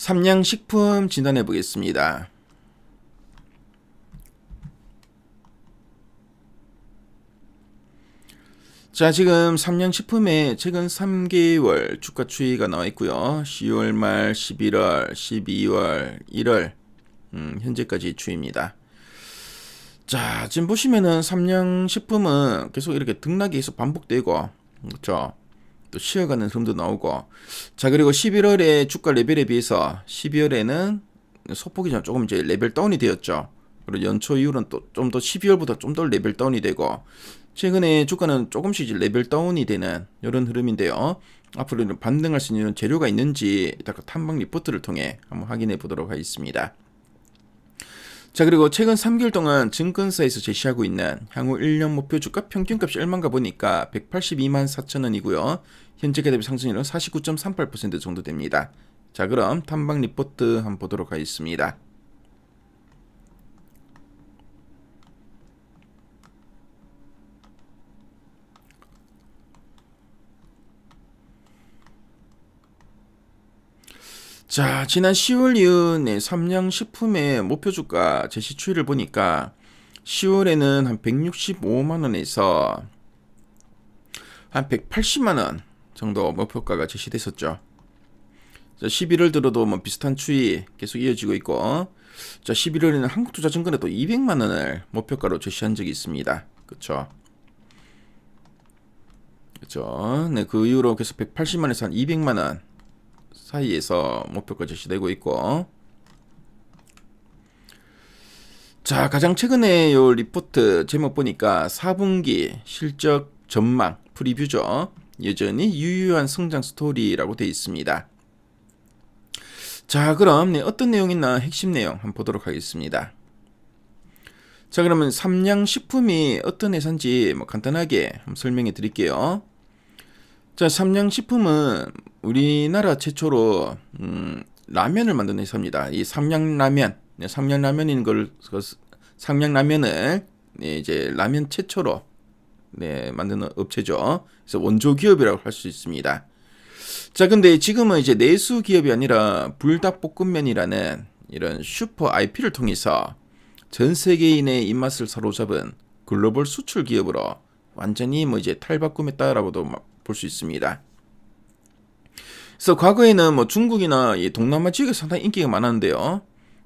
삼양식품 진단해 보겠습니다. 자, 지금 삼양식품의 최근 3개월 주가 추이가 나와 있고요. 10월 말, 11월, 12월, 1월 음, 현재까지 추이입니다. 자, 지금 보시면은 삼양식품은 계속 이렇게 등락이 계속 반복되고 그렇죠. 또 쉬어가는 흐름도 나오고 자 그리고 11월에 주가 레벨에 비해서 12월에는 소폭이 좀 조금 이제 레벨 다운이 되었죠. 그리고 연초 이후로는 또 좀 더 12월보다 좀 더 레벨 다운이 되고 최근에 주가는 조금씩 이제 레벨 다운이 되는 이런 흐름인데요. 앞으로는 반등할 수 있는 재료가 있는지 이따 탐방 리포트를 통해 한번 확인해 보도록 하겠습니다. 자 그리고 최근 3개월 동안 증권사에서 제시하고 있는 향후 1년 목표 주가 평균값이 얼마인가 보니까 182만 4천 원이고요. 현재가 대비 상승률은 49.38% 정도 됩니다. 자 그럼 탐방 리포트 한번 보도록 하겠습니다. 자, 지난 10월 이후 네, 삼양식품의 목표 주가 제시 추이를 보니까 10월에는 한 165만 원에서 한 180만 원 정도 목표가가 제시됐었죠. 자, 11월 들어도 뭐 비슷한 추이 계속 이어지고 있고 자, 11월에는 한국투자증권에도 200만 원을 목표가로 제시한 적이 있습니다. 그렇죠? 그렇죠. 네, 그 이후로 계속 180만 원에서 한 200만 원 사이에서 목표가 제시되고 있고. 자 가장 최근에 요 리포트 제목 보니까 4분기 실적 전망 프리뷰죠. 여전히 유효한 성장 스토리라고 되어 있습니다. 자 그럼 네, 어떤 내용 있나 핵심 내용 한번 보도록 하겠습니다. 자 그러면 삼양식품이 어떤 회사인지 뭐 간단하게 설명해 드릴게요 자, 삼양식품은 우리나라 최초로 음, 라면을 만드는 회사입니다. 이 삼양라면, 네, 삼양라면인 걸그 삼양라면을 네, 이제 라면 최초로 네, 만드는 업체죠. 그래서 원조 기업이라고 할 수 있습니다. 자, 근데 지금은 이제 내수 기업이 아니라 불닭볶음면이라는 이런 슈퍼 IP를 통해서 전 세계인의 입맛을 사로잡은 글로벌 수출 기업으로 완전히 뭐 이제 탈바꿈했다라고도 볼 수 있습니다. 그래서 과거에는 뭐 중국이나 동남아 지역에 상당히 인기가 많았는데요.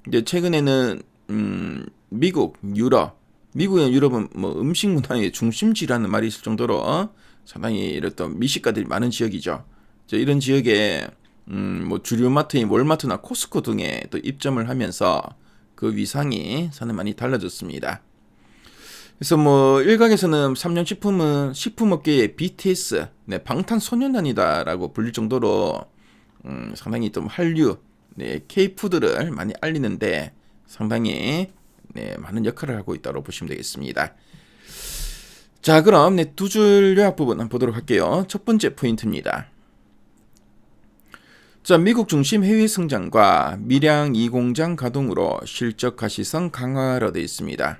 이제 최근에는 음, 미국, 유럽, 미국이나 유럽은 뭐 음식 문화의 중심지라는 말이 있을 정도로 상당히 이랬던 미식가들이 많은 지역이죠. 이런 지역에 음, 뭐 주류 마트인 월마트나 코스코 등에 또 입점을 하면서 그 위상이 상당히 많이 달라졌습니다. 그래서 뭐 일각에서는 삼양식품은 식품업계의 BTS, 네, 방탄소년단이다라고 불릴 정도로 음, 상당히 좀 한류, 네, K푸드를 많이 알리는데 상당히 네, 많은 역할을 하고 있다고 보시면 되겠습니다. 자, 그럼 네, 두 줄 요약 부분 한번 보도록 할게요. 첫 번째 포인트입니다. 자, 미국 중심 해외 성장과 밀양 2공장 가동으로 실적 가시성 강화로 되어 있습니다.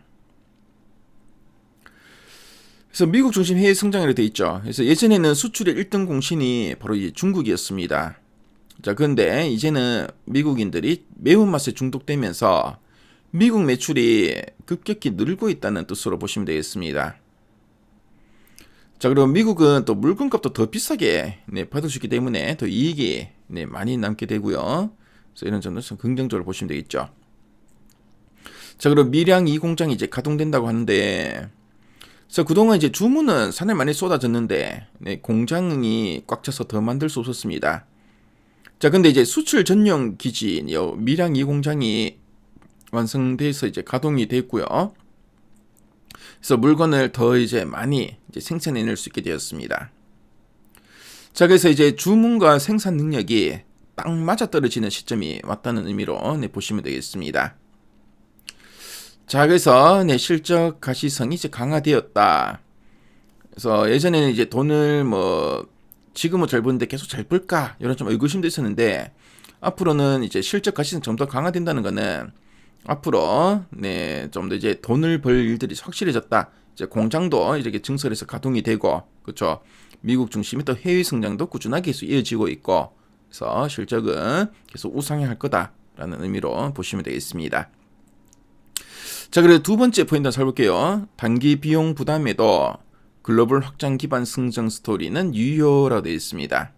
그래서 미국 중심 해외 성장이라 돼 있죠. 그래서 예전에는 수출의 1등 공신이 바로 이 중국이었습니다. 자, 그런데 이제는 미국인들이 매운맛에 중독되면서 미국 매출이 급격히 늘고 있다는 뜻으로 보시면 되겠습니다. 자, 그리고 미국은 또 물건값도 더 비싸게 네, 받을 수 있기 때문에 더 이익이 네, 많이 남게 되고요. 그래서 이런 점도 좀 긍정적으로 보시면 되겠죠. 자, 그리고 밀양 2공장이 이제 가동된다고 하는데 그래서 그동안 이제 주문은 산에 많이 쏟아졌는데 네, 공장이 꽉 차서 더 만들 수 없었습니다. 자, 근데 이제 수출 전용 기지인 밀양 2 공장이 완성돼서 이제 가동이 됐고요. 그래서 물건을 더 이제 많이 이제 생산해낼 수 있게 되었습니다. 자, 그래서 이제 주문과 생산 능력이 딱 맞아 떨어지는 시점이 왔다는 의미로 네, 보시면 되겠습니다. 자, 그래서 네, 실적 가시성이 이제 강화되었다. 그래서 예전에는 이제 돈을 뭐 지금은 잘 버는데 계속 잘 벌까 이런 좀 의구심도 있었는데 앞으로는 이제 실적 가시성 좀 더 강화된다는 거는 앞으로 네, 좀 더 이제 돈을 벌 일들이 확실해졌다. 이제 공장도 이렇게 증설해서 가동이 되고 그렇죠. 미국 중심의 또 해외 성장도 꾸준하게 계속 이어지고 있고 그래서 실적은 계속 우상향할 거다라는 의미로 보시면 되겠습니다. 자, 그리고 두 번째 포인트 살볼게요. 단기 비용 부담에도 글로벌 확장 기반 승정 스토리는 유효라고 되어 있습니다.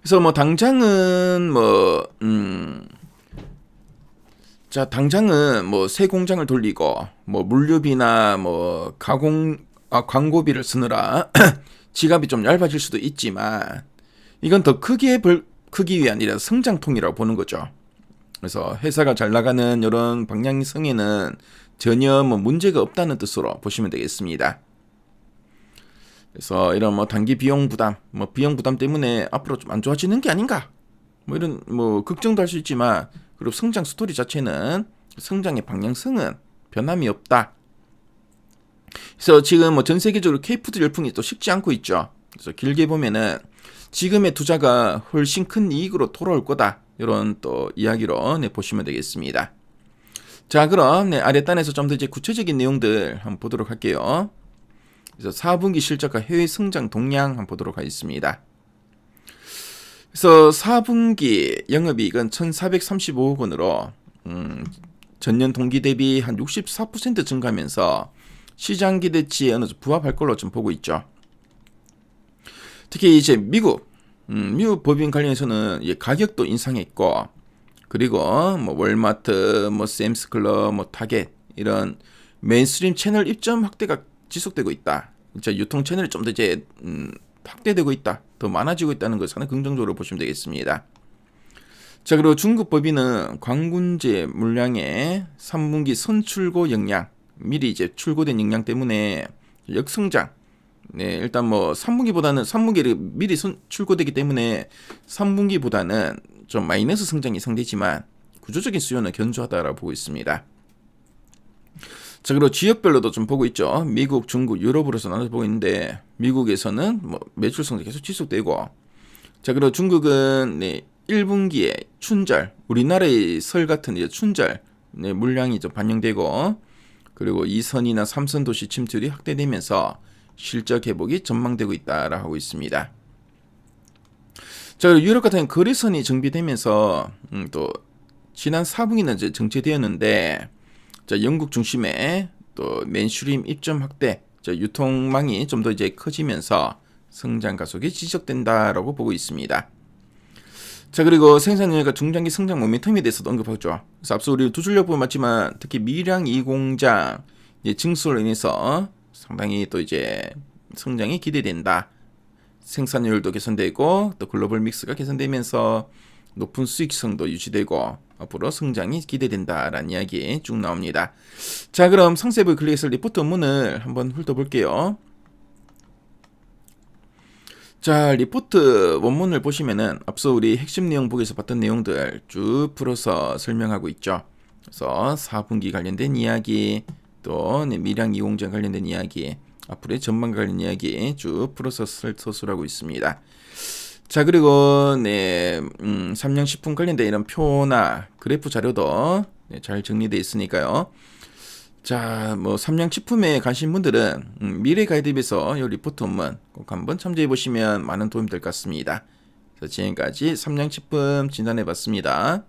그래서 뭐 당장은 뭐 음. 자, 당장은 뭐 새 공장을 돌리고 뭐 물류비나 뭐 가공 아, 광고비를 쓰느라 지갑이 좀 얇아질 수도 있지만 이건 더 크게 벌 크기 위한 이라 성장통이라고 보는 거죠. 그래서 회사가 잘 나가는 이런 방향성에는 전혀 뭐 문제가 없다는 뜻으로 보시면 되겠습니다. 그래서 이런 뭐 단기 비용 부담, 뭐 비용 부담 때문에 앞으로 좀 안 좋아지는 게 아닌가? 뭐 이런 뭐 걱정도 할 수 있지만 그리고 성장 스토리 자체는 성장의 방향성은 변함이 없다. 그래서 지금 뭐 전 세계적으로 K푸드 열풍이 또 식지 않고 있죠. 그래서 길게 보면은 지금의 투자가 훨씬 큰 이익으로 돌아올 거다. 이런 또 이야기로 네, 보시면 되겠습니다. 자, 그럼 네, 아래단에서 좀 더 이제 구체적인 내용들 한번 보도록 할게요. 그래서 4분기 실적과 해외 성장 동향 한번 보도록 하겠습니다. 그래서 4분기 영업이익은 1,435억 원으로 음, 전년 동기 대비 한 64% 증가하면서 시장 기대치에 어느 정도 부합할 걸로 좀 보고 있죠. 특히 이제 미국, 음, 미국 법인 관련해서는 이제 가격도 인상했고, 그리고 뭐 월마트, 뭐 샘스클럽, 뭐 타겟 이런 메인스트림 채널 입점 확대가 지속되고 있다. 이제 유통 채널이 좀 더 이제 음, 확대되고 있다. 더 많아지고 있다는 것을 하나 긍정적으로 보시면 되겠습니다. 자, 그리고 중국 법인은 광군제 물량의 3분기 선출고 역량, 미리 이제 출고된 역량 때문에 역성장. 네, 일단 뭐 3분기보다는 3분기를 미리 선, 출고되기 때문에 3분기보다는 좀 마이너스 성장이 상대지만 구조적인 수요는 견조하다라고 보고 있습니다. 자, 그리고 지역별로도 좀 보고 있죠. 미국, 중국, 유럽으로서 나눠서 보고 있는데, 미국에서는 뭐 매출 성장 계속 지속되고, 자, 그리고 중국은 네, 1분기에 춘절, 우리나라의 설 같은 이제 춘절, 네, 물량이 좀 반영되고, 그리고 2선이나 3선 도시 침투율이 확대되면서 실적 회복이 전망되고 있다라고 하고 있습니다. 자, 유럽 같은 거래선이 정비되면서, 음, 또, 지난 4분기는 이제 정체되었는데, 자, 영국 중심의 또 맨슈림 입점 확대, 자, 유통망이 좀 더 이제 커지면서 성장 가속이 지속된다라고 보고 있습니다. 자 그리고 생산량과 중장기 성장 모멘텀에 대해서도 언급하죠. 그래서 앞서 우리 두 줄력 보면 맞지만 특히 미량 이 공장 증수로 인해서 상당히 또 이제 성장이 기대된다. 생산율도 개선되고 또 글로벌 믹스가 개선되면서 높은 수익성도 유지되고 앞으로 성장이 기대된다라는 이야기 쭉 나옵니다. 자, 그럼 상세부 클릭해서 리포트 업문을 한번 훑어볼게요. 자, 리포트 원문을 보시면은 앞서 우리 핵심 내용 보기에서 봤던 내용들 쭉 풀어서 설명하고 있죠. 그래서 4분기 관련된 이야기, 또 미량 이공장 관련된 이야기, 앞으로의 전망 관련 이야기 쭉 풀어서 서술하고 있습니다. 자 그리고 네 음, 삼양 식품 관련된 이런 표나 그래프 자료도 네, 잘 정리되어 있으니까요. 자, 뭐 삼양 식품에 관심 분들은 음, 미래 가이드에서 이 리포트 원문 꼭 한번 참조해 보시면 많은 도움이 될 것 같습니다. 지금까지 삼양 식품 진단해 봤습니다.